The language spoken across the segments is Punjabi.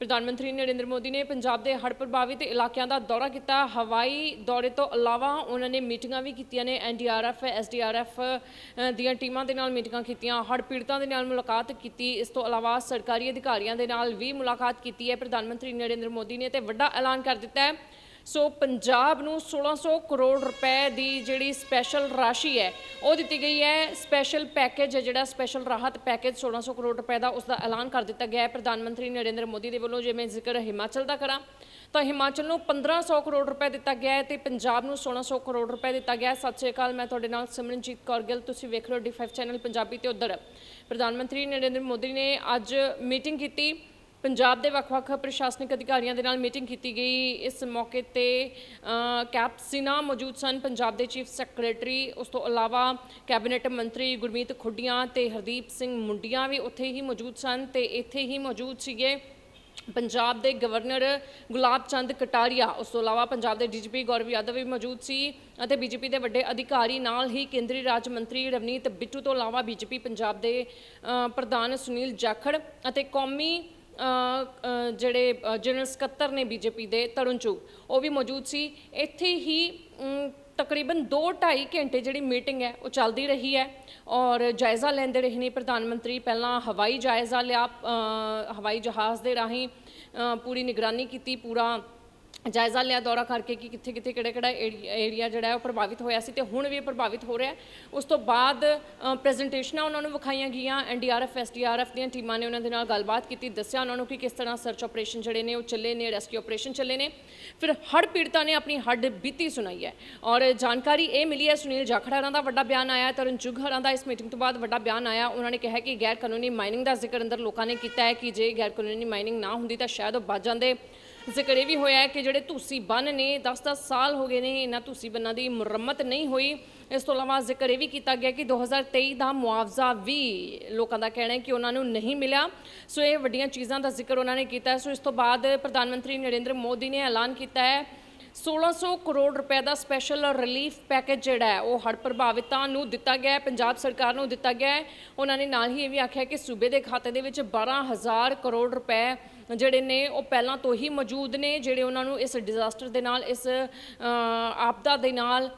ਪ੍ਰਧਾਨ ਮੰਤਰੀ ਨਰਿੰਦਰ ਮੋਦੀ ਨੇ ਪੰਜਾਬ ਦੇ ਹੜ੍ਹ ਪ੍ਰਭਾਵਿਤ ਇਲਾਕਿਆਂ ਦਾ ਦੌਰਾ ਕੀਤਾ। ਹਵਾਈ ਦੌਰੇ ਤੋਂ ਇਲਾਵਾ ਉਹਨਾਂ ਨੇ ਮੀਟਿੰਗਾਂ ਵੀ ਕੀਤੀਆਂ ਨੇ। ਐਨਡੀਆਰਐਫ ਐਸਡੀਆਰਐਫ ਦੀਆਂ ਟੀਮਾਂ ਦੇ ਨਾਲ ਮੀਟਿੰਗਾਂ ਕੀਤੀਆਂ। ਹੜ੍ਹ ਪੀੜਤਾਂ ਦੇ ਨਾਲ ਮੁਲਾਕਾਤ ਕੀਤੀ। ਇਸ ਤੋਂ ਇਲਾਵਾ ਸਰਕਾਰੀ ਅਧਿਕਾਰੀਆਂ ਦੇ ਨਾਲ ਵੀ ਮੁਲਾਕਾਤ ਕੀਤੀ ਹੈ। ਪ੍ਰਧਾਨ ਮੰਤਰੀ ਨਰਿੰਦਰ ਮੋਦੀ ਨੇ ਤੇ ਵੱਡਾ ਐਲਾਨ ਕਰ ਦਿੱਤਾ ਹੈ। ਸੋ ਪੰਜਾਬ ਨੂੰ 1600 ਕਰੋੜ ਰੁਪਏ ਦੀ ਜਿਹੜੀ ਸਪੈਸ਼ਲ ਰਾਸ਼ੀ ਹੈ, ਉਹ ਦਿੱਤੀ ਗਈ ਹੈ। ਸਪੈਸ਼ਲ ਪੈਕੇਜ ਹੈ ਜਿਹੜਾ ਸਪੈਸ਼ਲ ਰਾਹਤ ਪੈਕੇਜ 1600 ਕਰੋੜ ਰੁਪਏ ਦਾ ਉਸ ਦਾ ਐਲਾਨ ਕਰ ਦਿੱਤਾ ਗਿਆ ਹੈ। ਪ੍ਰਧਾਨ ਮੰਤਰੀ ਨਰਿੰਦਰ ਮੋਦੀ ਦੇ ਵੱਲੋਂ ਜੇ ਮੈਂ ਜ਼ਿਕਰ ਹਿਮਾਚਲ ਦਾ ਕਰਾਂ, ਤਾਂ ਹਿਮਾਚਲ ਨੂੰ 1500 ਕਰੋੜ ਰੁਪਏ ਦਿੱਤਾ ਗਿਆ ਹੈ ਤੇ ਪੰਜਾਬ ਨੂੰ 1600 ਕਰੋੜ ਰੁਪਏ ਦਿੱਤਾ ਗਿਆ ਹੈ। ਸਤਿ ਸ਼੍ਰੀ ਅਕਾਲ, ਮੈਂ ਤੁਹਾਡੇ ਨਾਲ ਸਿਮਰਨਜੀਤ ਕੌਰ ਗਿੱਲ। ਤੁਸੀਂ ਵੇਖ ਰਹੇ ਹੋ ਡੀ5 ਚੈਨਲ ਪੰਜਾਬੀ ਤੇ ਉਧਰ। ਪ੍ਰਧਾਨ ਮੰਤਰੀ ਨਰਿੰਦਰ ਮੋਦੀ ਨੇ ਅੱਜ ਮੀਟਿੰਗ ਕੀਤੀ। ਪੰਜਾਬ ਦੇ ਵੱਖ-ਵੱਖ ਪ੍ਰਸ਼ਾਸਨਿਕ ਅਧਿਕਾਰੀਆਂ ਦੇ ਨਾਲ ਮੀਟਿੰਗ ਕੀਤੀ ਗਈ। ਇਸ ਮੌਕੇ ਤੇ ਅ, ਕੈਪਸਿਨਾ ਮੌਜੂਦ ਸਨ ਪੰਜਾਬ ਦੇ ਚੀਫ ਸੈਕਟਰੀ ਉਸ ਤੋਂ ਇਲਾਵਾ ਕੈਬਨਿਟ ਮੰਤਰੀ ਗੁਰਮੀਤ ਖੁੱਡੀਆਂ ਤੇ ਹਰਦੀਪ ਸਿੰਘ ਮੁੰਡੀਆਂ ਵੀ ਉੱਥੇ ਹੀ ਮੌਜੂਦ ਸਨ ਤੇ ਇੱਥੇ ਹੀ ਮੌਜੂਦ ਸੀਗੇ ਪੰਜਾਬ ਦੇ ਗਵਰਨਰ ਗੁਲਾਬ ਚੰਦ ਕਟਾਰੀਆ। ਉਸ ਤੋਂ ਇਲਾਵਾ ਪੰਜਾਬ ਦੇ ਡੀਜੀਪੀ ਗੌਰਵ ਯਾਦਵ ਵੀ ਮੌਜੂਦ ਸੀ ਅਤੇ ਬੀਜੇਪੀ ਦੇ ਵੱਡੇ ਅਧਿਕਾਰੀ ਨਾਲ ਹੀ ਕੇਂਦਰੀ ਰਾਜ ਮੰਤਰੀ ਰਵਨੀਤ ਬਿੱਟੂ ਤੋਂ ਇਲਾਵਾ ਬੀਜੇਪੀ ਪੰਜਾਬ ਦੇ ਪ੍ਰਧਾਨ ਸੁਨੀਲ ਜਾਖੜ ਅਤੇ ਕੌਮੀ ਜਿਹੜੇ ਜਨਰਲ ਸਕੱਤਰ ਨੇ ਬੀਜੇਪੀ ਦੇ, ਤਰੁਣ ਚੁਗ, ਉਹ ਵੀ ਮੌਜੂਦ ਸੀ। ਇੱਥੇ ਹੀ ਤਕਰੀਬਨ ਤਕਰੀਬਨ 2.5 ਘੰਟੇ ਜਿਹੜੀ ਮੀਟਿੰਗ ਹੈ, ਉਹ ਚੱਲਦੀ ਰਹੀ ਹੈ ਔਰ ਜਾਇਜ਼ਾ ਲੈਂਦੇ ਰਹੇ ਨੇ ਪ੍ਰਧਾਨ ਮੰਤਰੀ। ਪਹਿਲਾਂ ਹਵਾਈ ਜਾਇਜ਼ਾ ਲਿਆ ਹਵਾਈ ਜਹਾਜ਼ ਦੇ ਰਾਹੀਂ ਪੂਰੀ ਨਿਗਰਾਨੀ ਕੀਤੀ, ਪੂਰਾ ਜਾਇਜ਼ਾ ਲਿਆ ਦੌਰਾ ਕਰਕੇ ਕਿ ਕਿੱਥੇ ਕਿੱਥੇ ਕਿਹੜਾ ਕਿਹੜਾ ਏਰੀਆ ਜਿਹੜਾ ਉਹ ਪ੍ਰਭਾਵਿਤ ਹੋਇਆ ਸੀ ਤੇ ਹੁਣ ਵੀ ਪ੍ਰਭਾਵਿਤ ਹੋ ਰਿਹਾ ਉਸ ਤੋਂ ਬਾਅਦ ਪ੍ਰੈਜੈਂਟੇਸ਼ਨਾਂ ਉਹਨਾਂ ਨੂੰ ਵਿਖਾਈਆਂ ਗਈਆਂ ਐਨਡੀਆਰਐਫ ਐਸਡੀਆਰਐਫ ਦੀਆਂ ਟੀਮਾਂ ਨੇ ਉਹਨਾਂ ਦੇ ਨਾਲ ਗੱਲਬਾਤ ਕੀਤੀ, ਦੱਸਿਆ ਉਹਨਾਂ ਨੂੰ ਕਿ ਕਿਸ ਤਰ੍ਹਾਂ ਸਰਚ ਆਪਰੇਸ਼ਨ ਜਿਹੜੇ ਨੇ ਉਹ ਚੱਲੇ ਨੇ, ਰੈਸਕਿਊ ਆਪਰੇਸ਼ਨ ਚੱਲੇ ਨੇ। ਫਿਰ ਹੜ੍ਹ ਪੀੜਤਾਂ ਨੇ ਆਪਣੀ ਹੱਡ ਬੀਤੀ ਸੁਣਾਈ ਹੈ ਔਰ ਜਾਣਕਾਰੀ ਇਹ ਮਿਲੀ ਹੈ, ਸੁਨੀਲ ਜਾਖੜ ਹਰਾਂ ਦਾ ਵੱਡਾ ਬਿਆਨ ਆਇਆ ਤਰੁਣ ਚੁਗ ਹਰਾਂ ਦਾ ਇਸ ਮੀਟਿੰਗ ਤੋਂ ਬਾਅਦ ਵੱਡਾ ਬਿਆਨ ਆਇਆ। ਉਹਨਾਂ ਨੇ ਕਿਹਾ ਕਿ ਗੈਰ ਕਾਨੂੰਨੀ ਮਾਈਨਿੰਗ ਦਾ ਜ਼ਿਕਰ ਅੰਦਰ ਲੋਕਾਂ ਨੇ ਕੀਤਾ ਹੈ ਕਿ ਜੇ ਗੈਰ ਕਾਨੂੰਨੀ ਮਾਈਨਿੰਗ ਨਾ ਹੁੰਦੀ ਤਾਂ ਸ਼ਾਇਦ ਉਹ ਬਚ ਜਾਂਦੇ। ਜ਼ਿਕਰ ਇਹ ਵੀ ਹੋਇਆ ਹੈ ਕਿ ਜਿਹੜੇ ਧੂਸੀ ਬੰਨ ਨੇ 10-10 ਸਾਲ ਹੋ ਗਏ ਨੇ, ਇਹਨਾਂ ਧੂਸੀ ਬੰਨਾਂ ਦੀ ਮੁਰੰਮਤ ਨਹੀਂ ਹੋਈ। ਇਸ ਤੋਂ ਇਲਾਵਾ ਜ਼ਿਕਰ ਇਹ ਵੀ ਕੀਤਾ ਗਿਆ ਕਿ 2023 ਦਾ ਮੁਆਵਜ਼ਾ ਵੀ ਲੋਕਾਂ ਦਾ ਕਹਿਣਾ ਹੈ ਕਿ ਉਹਨਾਂ ਨੂੰ ਨਹੀਂ ਮਿਲਿਆ। ਸੋ ਇਹ ਵੱਡੀਆਂ ਚੀਜ਼ਾਂ ਦਾ ਜ਼ਿਕਰ ਉਹਨਾਂ ਨੇ ਕੀਤਾ ਸੋ ਇਸ ਤੋਂ ਬਾਅਦ ਪ੍ਰਧਾਨ ਮੰਤਰੀ ਨਰਿੰਦਰ ਮੋਦੀ ਨੇ ਐਲਾਨ ਕੀਤਾ ਹੈ 1600 ਕਰੋੜ ਰੁਪਏ ਦਾ ਸਪੈਸ਼ਲ ਰਿਲੀਫ ਪੈਕੇਜ ਜਿਹੜਾ ਹੈ, ਉਹ ਹੜ੍ਹ ਪ੍ਰਭਾਵਿਤਾਂ ਨੂੰ ਦਿੱਤਾ ਗਿਆ ਹੈ, ਪੰਜਾਬ ਸਰਕਾਰ ਨੂੰ ਦਿੱਤਾ ਗਿਆ ਹੈ। ਉਹਨਾਂ ਨੇ ਨਾਲ ਹੀ ਇਹ ਵੀ ਆਖਿਆ ਕਿ ਸੂਬੇ ਦੇ ਖਾਤੇ ਦੇ ਵਿੱਚ 12000 ਕਰੋੜ ਰੁਪਏ ਜਿਹੜੇ ਨੇ, ਉਹ ਪਹਿਲਾਂ ਤੋਂ ਹੀ ਮੌਜੂਦ ਨੇ, ਜਿਹੜੇ ਉਹਨਾਂ ਨੂੰ ਇਸ ਡਿਜ਼ਾਸਟਰ ਦੇ ਨਾਲ, ਇਸ ਆਪਦਾ ਦੇ ਨਾਲ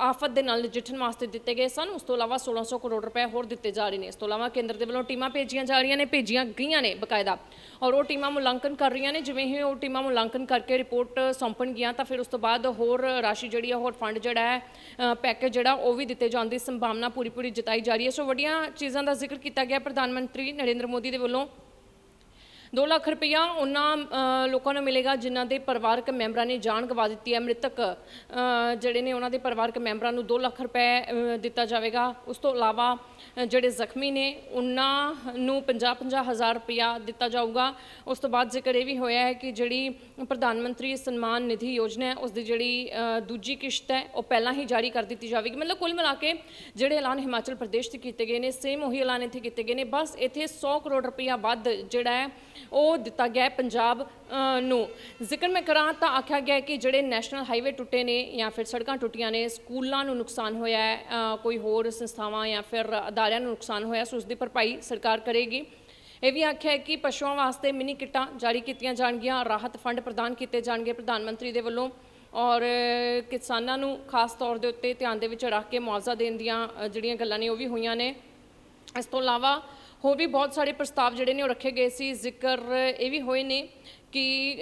ਆਫਤ ਦੇ ਨਾਲ ਨਜਿੱਠਣ ਵਾਸਤੇ ਦਿੱਤੇ ਗਏ ਸਨ। ਉਸ ਤੋਂ ਇਲਾਵਾ 1600 ਕਰੋੜ ਰੁਪਏ ਹੋਰ ਦਿੱਤੇ ਜਾ ਰਹੇ ਨੇ। ਇਸ ਤੋਂ ਇਲਾਵਾ ਕੇਂਦਰ ਦੇ ਵੱਲੋਂ ਟੀਮਾਂ ਭੇਜੀਆਂ ਜਾ ਰਹੀਆਂ ਨੇ, ਭੇਜੀਆਂ ਗਈਆਂ ਨੇ ਬਕਾਇਦਾ। ਔਰ ਉਹ ਟੀਮਾਂ ਮੁਲਾਂਕਣ ਕਰ ਰਹੀਆਂ ਨੇ। ਜਿਵੇਂ ਹੀ ਉਹ ਟੀਮਾਂ ਮੁਲਾਂਕਣ ਕਰਕੇ ਰਿਪੋਰਟ ਸੌਂਪਣਗੀਆਂ ਤਾਂ ਫਿਰ ਉਸ ਤੋਂ ਬਾਅਦ ਹੋਰ ਰਾਸ਼ੀ ਜਿਹੜੀ ਹੈ ਹੋਰ ਫੰਡ ਜਿਹੜਾ ਹੈ ਪੈਕੇਜ ਜਿਹੜਾ, ਉਹ ਵੀ ਦਿੱਤੇ ਜਾਣ ਦੀ ਸੰਭਾਵਨਾ ਪੂਰੀ ਪੂਰੀ ਜਤਾਈ ਜਾ ਰਹੀ ਹੈ। ਸੋ ਵੱਡੀਆਂ ਚੀਜ਼ਾਂ ਦਾ ਜ਼ਿਕਰ ਕੀਤਾ ਗਿਆ ਪ੍ਰਧਾਨ ਮੰਤਰੀ ਨਰਿੰਦਰ ਮੋਦੀ ਦੇ ਵੱਲੋਂ। 2 ਲੱਖ ਰੁਪਇਆ ਉਹਨਾਂ ਲੋਕਾਂ ਨੂੰ ਮਿਲੇਗਾ ਜਿਨ੍ਹਾਂ ਦੇ ਪਰਿਵਾਰਕ ਮੈਂਬਰਾਂ ਨੇ ਜਾਨ ਗਵਾ ਦਿੱਤੀ ਹੈ। ਮ੍ਰਿਤਕ ਜਿਹੜੇ ਨੇ ਉਹਨਾਂ ਦੇ ਪਰਿਵਾਰਕ ਮੈਂਬਰਾਂ ਨੂੰ 2 ਲੱਖ ਰੁਪਏ ਦਿੱਤਾ ਜਾਵੇਗਾ। ਉਸ ਤੋਂ ਇਲਾਵਾ ਜਿਹੜੇ ਜ਼ਖਮੀ ਨੇ, ਉਹਨਾਂ ਨੂੰ 50-50 ਹਜ਼ਾਰ ਰੁਪਇਆ ਦਿੱਤਾ ਜਾਊਗਾ। ਉਸ ਤੋਂ ਬਾਅਦ ਜ਼ਿਕਰ ਇਹ ਵੀ ਹੋਇਆ ਹੈ ਕਿ ਜਿਹੜੀ ਪ੍ਰਧਾਨ ਮੰਤਰੀ ਸਨਮਾਨ ਨਿਧੀ ਯੋਜਨਾ ਹੈ ਉਸ ਦੀ ਜਿਹੜੀ ਦੂਜੀ ਕਿਸ਼ਤ ਹੈ, ਉਹ ਪਹਿਲਾਂ ਹੀ ਜਾਰੀ ਕਰ ਦਿੱਤੀ ਜਾਵੇਗੀ। ਮਤਲਬ ਕੁੱਲ ਮਿਲਾ ਕੇ ਜਿਹੜੇ ਐਲਾਨ ਹਿਮਾਚਲ ਪ੍ਰਦੇਸ਼ 'ਚ ਕੀਤੇ ਗਏ ਨੇ ਸੇਮ ਉਹੀ ਐਲਾਨ ਇੱਥੇ ਕੀਤੇ ਗਏ ਨੇ। ਬਸ ਇੱਥੇ 100 ਕਰੋੜ ਰੁਪਇਆ ਵੱਧ ਜਿਹੜਾ ਹੈ ਉਹ ਦਿੱਤਾ ਗਿਆ ਹੈ ਪੰਜਾਬ ਨੂੰ। ਜ਼ਿਕਰ ਮੈਂ ਕਰਾਂ ਤਾਂ ਆਖਿਆ ਗਿਆ ਕਿ ਜਿਹੜੇ ਨੈਸ਼ਨਲ ਹਾਈਵੇ ਟੁੱਟੇ ਨੇ ਜਾਂ ਫਿਰ ਸੜਕਾਂ ਟੁੱਟੀਆਂ ਨੇ, ਸਕੂਲਾਂ ਨੂੰ ਨੁਕਸਾਨ ਹੋਇਆ ਹੈ ਕੋਈ ਹੋਰ ਸੰਸਥਾਵਾਂ ਜਾਂ ਫਿਰ ਅਦਾਰਿਆਂ ਨੂੰ ਨੁਕਸਾਨ ਹੋਇਆ, ਸੋ ਉਸ ਦੀ ਭਰਪਾਈ ਸਰਕਾਰ ਕਰੇਗੀ। ਇਹ ਵੀ ਆਖਿਆ ਕਿ ਪਸ਼ੂਆਂ ਵਾਸਤੇ ਮਿਨੀ ਕਿੱਟਾਂ ਜਾਰੀ ਕੀਤੀਆਂ ਜਾਣਗੀਆਂ, ਰਾਹਤ ਫੰਡ ਪ੍ਰਦਾਨ ਕੀਤੇ ਜਾਣਗੇ ਪ੍ਰਧਾਨ ਮੰਤਰੀ ਦੇ ਵੱਲੋਂ, ਔਰ ਕਿਸਾਨਾਂ ਨੂੰ ਖਾਸ ਤੌਰ ਦੇ ਉੱਤੇ ਧਿਆਨ ਦੇ ਵਿੱਚ ਰੱਖ ਕੇ ਮੁਆਵਜ਼ਾ ਦੇਣ ਦੀਆਂ ਜਿਹੜੀਆਂ ਗੱਲਾਂ ਨੇ ਉਹ ਵੀ ਹੋਈਆਂ ਨੇ। ਇਸ ਤੋਂ ਇਲਾਵਾ ਹੋਰ ਵੀ ਬਹੁਤ ਸਾਰੇ ਪ੍ਰਸਤਾਵ ਜਿਹੜੇ ਨੇ ਉਹ ਰੱਖੇ ਗਏ ਸੀ, ਜ਼ਿਕਰ ਇਹ ਵੀ ਹੋਏ ਨੇ ਕਿ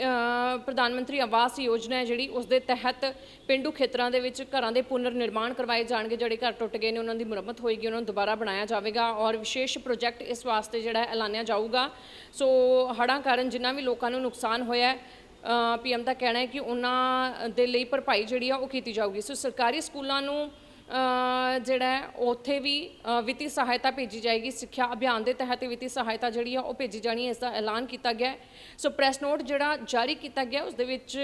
ਪ੍ਰਧਾਨ ਮੰਤਰੀ ਆਵਾਸ ਯੋਜਨਾ ਹੈ ਜਿਹੜੀ, ਉਸ ਦੇ ਤਹਿਤ ਪਿੰਡੂ ਖੇਤਰਾਂ ਦੇ ਵਿੱਚ ਘਰਾਂ ਦੇ ਪੁਨਰ ਨਿਰਮਾਣ ਕਰਵਾਏ ਜਾਣਗੇ, ਜਿਹੜੇ ਘਰ ਟੁੱਟ ਗਏ ਨੇ, ਉਹਨਾਂ ਦੀ ਮੁਰੰਮਤ ਹੋਏਗੀ, ਉਹਨਾਂ ਨੂੰ ਦੁਬਾਰਾ ਬਣਾਇਆ ਜਾਵੇਗਾ ਔਰ ਵਿਸ਼ੇਸ਼ ਪ੍ਰੋਜੈਕਟ ਇਸ ਵਾਸਤੇ ਜਿਹੜਾ ਐਲਾਨਿਆ ਜਾਊਗਾ। ਸੋ ਹੜ੍ਹਾਂ ਕਾਰਨ ਜਿੰਨਾ ਵੀ ਲੋਕਾਂ ਨੂੰ ਨੁਕਸਾਨ ਹੋਇਆ ਹੈ ਪੀਐਮ ਦਾ ਕਹਿਣਾ ਹੈ ਕਿ ਉਹਨਾਂ ਦੇ ਲਈ ਭਰਪਾਈ ਜਿਹੜੀ ਆ ਉਹ ਕੀਤੀ ਜਾਊਗੀ। ਸੋ ਸਰਕਾਰੀ ਸਕੂਲਾਂ ਨੂੰ ਜਿਹੜਾ ਉੱਥੇ ਵੀ ਵਿੱਤੀ ਸਹਾਇਤਾ ਭੇਜੀ ਜਾਏਗੀ, ਸਿੱਖਿਆ ਅਭਿਆਨ ਦੇ ਤਹਿਤ ਵਿੱਤੀ ਸਹਾਇਤਾ ਜਿਹੜੀ ਆ, ਉਹ ਭੇਜੀ ਜਾਣੀ ਹੈ, ਇਸ ਦਾ ਐਲਾਨ ਕੀਤਾ ਗਿਆ ਸੋ ਪ੍ਰੈਸ ਨੋਟ ਜਿਹੜਾ ਜਾਰੀ ਕੀਤਾ ਗਿਆ, ਉਸ ਦੇ ਵਿੱਚ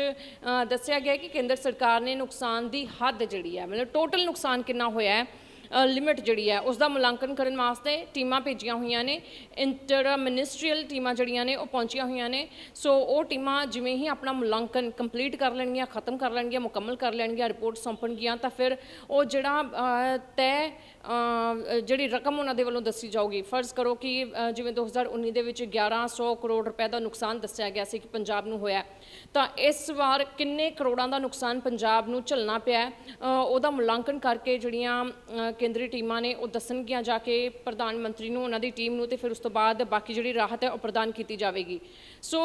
ਦੱਸਿਆ ਗਿਆ ਕਿ ਕੇਂਦਰ ਸਰਕਾਰ ਨੇ ਨੁਕਸਾਨ ਦੀ ਹੱਦ ਜਿਹੜੀ ਹੈ, ਮਤਲਬ ਟੋਟਲ ਨੁਕਸਾਨ ਕਿੰਨਾ ਹੋਇਆ ਹੈ ਲਿਮਿਟ ਜਿਹੜੀ ਹੈ ਉਸ ਦਾ ਮੁਲਾਂਕਣ ਕਰਨ ਵਾਸਤੇ ਟੀਮਾਂ ਭੇਜੀਆਂ ਹੋਈਆਂ ਨੇ ਇੰਟਰ ਮਿਨਿਸਟਰੀਅਲ ਟੀਮਾਂ ਜਿਹੜੀਆਂ ਨੇ, ਉਹ ਪਹੁੰਚੀਆਂ ਹੋਈਆਂ ਨੇ। ਸੋ ਉਹ ਟੀਮਾਂ ਜਿਵੇਂ ਹੀ ਆਪਣਾ ਮੁਲਾਂਕਣ ਕੰਪਲੀਟ ਕਰ ਲੈਣਗੀਆਂ, ਖਤਮ ਕਰ ਲੈਣਗੀਆਂ, ਮੁਕੰਮਲ ਕਰ ਲੈਣਗੀਆਂ, ਰਿਪੋਰਟ ਸੌਂਪਣਗੀਆਂ, ਤਾਂ ਫਿਰ ਉਹ ਜਿਹੜਾ ਤੈਅ ਜਿਹੜੀ ਰਕਮ ਉਹਨਾਂ ਦੇ ਵੱਲੋਂ ਦੱਸੀ ਜਾਊਗੀ। ਫਰਜ਼ ਕਰੋ ਕਿ ਅ, ਜਿਵੇਂ 2019 ਦੇ ਵਿੱਚ 1100 ਕਰੋੜ ਰੁਪਏ ਦਾ ਨੁਕਸਾਨ ਦੱਸਿਆ ਗਿਆ ਸੀ ਕਿ ਪੰਜਾਬ ਨੂੰ ਹੋਇਆ ਤਾਂ ਇਸ ਵਾਰ ਕਿੰਨੇ ਕਰੋੜਾਂ ਦਾ ਨੁਕਸਾਨ ਪੰਜਾਬ ਨੂੰ ਝੱਲਣਾ ਪਿਆ ਉਹਦਾ ਮੁਲਾਂਕਣ ਕਰਕੇ ਜਿਹੜੀਆਂ ਕੇਂਦਰੀ ਟੀਮਾਂ ਨੇ ਉਹ ਦੱਸਣਗੀਆਂ ਜਾ ਕੇ ਪ੍ਰਧਾਨ ਮੰਤਰੀ ਨੂੰ ਉਹਨਾਂ ਦੀ ਟੀਮ ਨੂੰ ਤੇ ਫਿਰ ਉਸ ਤੋਂ ਬਾਅਦ ਬਾਕੀ ਜਿਹੜੀ ਰਾਹਤ ਹੈ ਉਹ ਪ੍ਰਦਾਨ ਕੀਤੀ ਜਾਵੇਗੀ। ਸੋ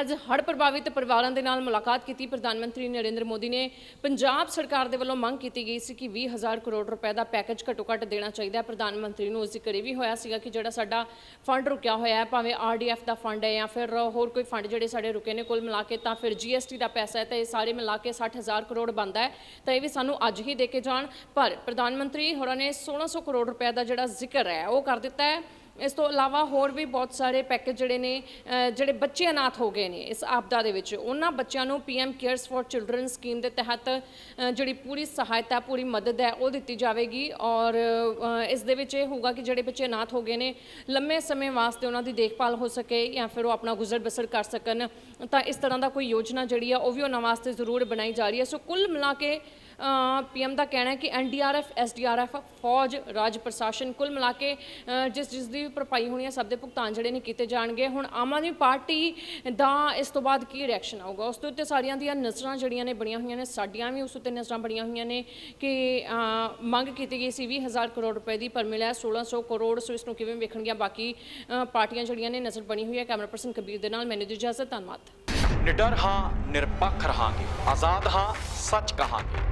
ਅੱਜ ਹੜ੍ਹ ਪ੍ਰਭਾਵਿਤ ਪਰਿਵਾਰਾਂ ਦੇ ਨਾਲ ਮੁਲਾਕਾਤ ਕੀਤੀ ਪ੍ਰਧਾਨ ਮੰਤਰੀ ਨਰਿੰਦਰ ਮੋਦੀ ਨੇ। ਪੰਜਾਬ ਸਰਕਾਰ ਦੇ ਵੱਲੋਂ ਮੰਗ ਕੀਤੀ ਗਈ ਸੀ ਕਿ 20000 ਕਰੋੜ ਰੁਪਏ ਦਾ ਪੈਕੇਜ ਘੱਟੋ ਘੱਟ ਦੇਣਾ ਚਾਹੀਦਾ ਹੈ। ਪ੍ਰਧਾਨ ਮੰਤਰੀ ਨੂੰ ਉਸ ਜ਼ਿਕਰ ਇਹ ਵੀ ਹੋਇਆ ਸੀਗਾ ਕਿ ਜਿਹੜਾ ਸਾਡਾ ਫੰਡ ਰੁਕਿਆ ਹੋਇਆ ਹੈ, ਭਾਵੇਂ ਆਰਡੀਐਫ ਦਾ ਫੰਡ ਹੈ ਜਾਂ ਫਿਰ ਹੋਰ ਕੋਈ ਫੰਡ ਜਿਹੜੇ ਸਾਡੇ ਰੁਕੇ ਨੇ ਕੁੱਲ ਮਿਲਾ ਕੇ, ਤਾਂ ਫਿਰ ਜੀਐਸਟੀ ਦਾ ਪੈਸਾ ਹੈ, ਤਾਂ ਇਹ ਸਾਰੇ ਮਿਲਾ ਕੇ 60000 ਕਰੋੜ ਬਣਦਾ ਹੈ, ਤਾਂ ਇਹ ਵੀ ਸਾਨੂੰ ਅੱਜ ਹੀ ਦੇ ਕੇ ਜਾਣ। ਪਰ ਪ੍ਰਧਾਨ ਮੰਤਰੀ ਹੋਰਾਂ ਨੇ 1600 ਕਰੋੜ ਰੁਪਏ ਦਾ ਜਿਹੜਾ ਜ਼ਿਕਰ ਹੈ, ਉਹ ਕਰ ਦਿੱਤਾ ਹੈ। ਇਸ ਤੋਂ ਇਲਾਵਾ ਹੋਰ ਵੀ ਬਹੁਤ ਸਾਰੇ ਪੈਕੇਜ ਜਿਹੜੇ ਨੇ ਜਿਹੜੇ ਬੱਚੇ ਅਨਾਥ ਹੋ ਗਏ ਨੇ ਇਸ ਆਪਦਾ ਦੇ ਵਿੱਚ। ਉਹਨਾਂ ਬੱਚਿਆਂ ਨੂੰ PM CARES for children scheme ਦੇ ਤਹਿਤ ਜਿਹੜੀ ਪੂਰੀ ਸਹਾਇਤਾ, ਪੂਰੀ ਮਦਦ ਹੈ, ਉਹ ਦਿੱਤੀ ਜਾਵੇਗੀ। ਔਰ ਇਸ ਦੇ ਵਿੱਚ ਇਹ ਹੋਊਗਾ ਕਿ ਜਿਹੜੇ ਬੱਚੇ ਅਨਾਥ ਹੋ ਗਏ ਨੇ, ਲੰਮੇ ਸਮੇਂ ਵਾਸਤੇ ਉਹਨਾਂ ਦੀ ਦੇਖਭਾਲ ਹੋ ਸਕੇ ਜਾਂ ਫਿਰ ਉਹ ਆਪਣਾ ਗੁਜ਼ਰ ਬਸਰ ਕਰ ਸਕਣ। ਤਾਂ ਇਸ ਤਰ੍ਹਾਂ ਦਾ ਕੋਈ ਯੋਜਨਾ ਜਿਹੜੀ ਆ, ਉਹ ਵੀ ਉਹਨਾਂ ਵਾਸਤੇ ਜ਼ਰੂਰ ਬਣਾਈ ਜਾ ਰਹੀ ਹੈ। ਸੋ ਕੁੱਲ ਮਿਲਾ ਕੇ ਪੀਐਮ ਦਾ ਕਹਿਣਾ ਹੈ ਕਿ ਐਨਡੀਆਰਐਫ ਐਸਡੀਆਰਐਫ ਫੌਜ, ਰਾਜ ਪ੍ਰਸ਼ਾਸਨ ਕੁੱਲ ਮਿਲਾ ਕੇ ਜਿਸ ਜਿਸ ਦੀ ਭਰਪਾਈ ਹੋਣੀ ਹੈ, ਸਭ ਦੇ ਭੁਗਤਾਨ ਜਿਹੜੇ ਨੇ ਕੀਤੇ ਜਾਣਗੇ। ਹੁਣ ਆਮ ਆਦਮੀ ਪਾਰਟੀ ਦਾ ਇਸ ਤੋਂ ਬਾਅਦ ਕੀ ਰਿਐਕਸ਼ਨ ਆਊਗਾ? ਉਸ ਦੇ ਉੱਤੇ ਸਾਰੀਆਂ ਦੀਆਂ ਨਜ਼ਰਾਂ ਜਿਹੜੀਆਂ ਨੇ ਬਣੀਆਂ ਹੋਈਆਂ ਨੇ, ਸਾਡੀਆਂ ਵੀ ਉਸ ਉੱਤੇ ਨਜ਼ਰਾਂ ਬਣੀਆਂ ਹੋਈਆਂ ਨੇ ਕਿ ਮੰਗ ਕੀਤੀ ਗਈ ਸੀ 20000 ਕਰੋੜ ਰੁਪਏ ਦੀ ਪਰ ਮਿਲਿਆ 1600 ਕਰੋੜ। ਸੋ ਇਸ ਨੂੰ ਕਿਵੇਂ ਵੇਖਣਗੀਆਂ ਬਾਕੀ ਪਾਰਟੀਆਂ ਜਿਹੜੀਆਂ ਨੇ ਨਜ਼ਰ ਬਣੀ ਹੋਈ ਹੈ? ਕੈਮਰਾ ਪਰਸਨ ਕਬੀਰ ਦੇ ਨਾਲ, ਮੈਨੂੰ ਦੀ ਇਜਾਜ਼ਤ, ਧੰਨਵਾਦ। ਨਿਡਰ ਹਾਂ, ਨਿਰਪੱਖ ਰਹਾਂਗੇ। ਆਜ਼ਾਦ ਹਾਂ, ਸੱਚ ਕਹਾਂਗੇ।